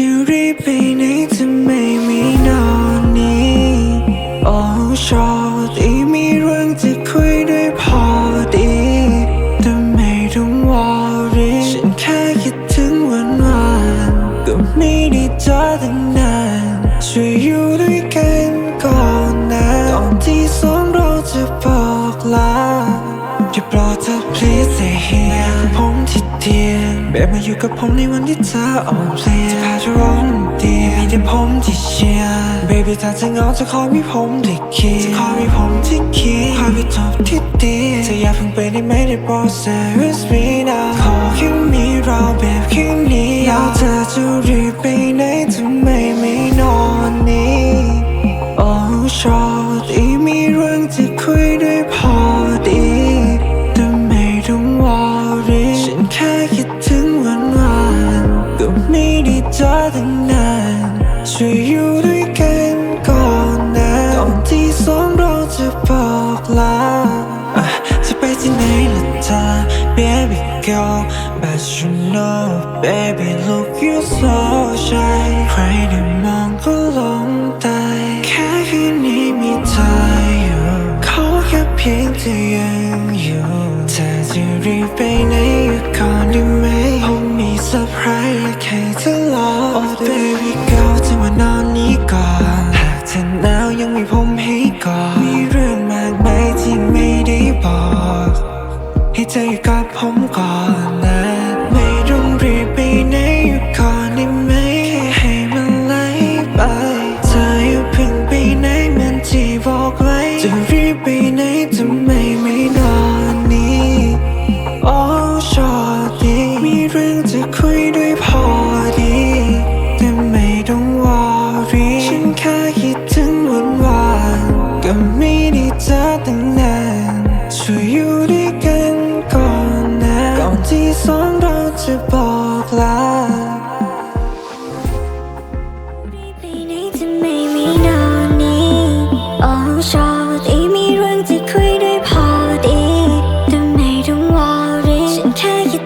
จะรีบไปไหนจะไม่มีนอนนี้โอ้ชอบดีมีเรื่องจะคุยด้วยพอดีแต่ไม่ต้องวอรี่ฉันแค่คิดถึงวันวานก็ไม่ได้เจอตั้งนานช่วยอยู่ด้วยกันก่อนนะก่อนที่สองเราจะบอกลา ที่เตียงแบบมาอยู่กับผมในวันที่เธออ่อนเพลียจะพาเธอร้องเตียงมีแต่ผมที่เชียร์ baby ถ้าเธอเหงาจะคอยมีผมที่เคียจะคอยมีผมที่เคียคอยไปจบที่ดีเธออยากเพิ่งไปได้ไหมได้โปรด stay with me now ขอแค่มีเราแบบแค่นี้แล้วเธอจะรีบไปไหนทำไมไม่นอนนี่โอ้ชอบานช่วยอยู่ด้วยกันก่อนนะก่อนที่สองเราจะบอกลาจะไปที่ไหนล่ะเธอ baby girl but you know baby look you so shy ใครได้มองก็หลงตายแค่คืนนี้มีเธออยู่ขอแค่เพียงเธอยังอยู่เธอจะรีบไปไหนอยู่ก่อนได้ไหมผมมีเซอร์ไพรส์อยากให้เธอรอ oh baby girl ผมก่อนนะไม่ต้องรีบไปไหนอยู่ก่อนได้ไหมแค่ให้มันไหลไปเธออย่เพิ่งไปไหนเหมือนที่บอกไว้จะรีบไปไหนทำไมไม่นอนนี่โอ้ชอดีมีเรื่องจะคุยด้วยพอดีแต่ไม่ต้องวอรี่ฉันแค่คิดถึงวันวานก็ไม่ได้เจอตั้งนานช่วยอยู่ด้วยกัน สองเราจะบอกลาปีนี้จะไม่มีนอนนี้อ๋ชอบที่มีเรื่องที่คุยด้วยพอดีแต่ไม่ต้องวอรี่ฉันแค่คิด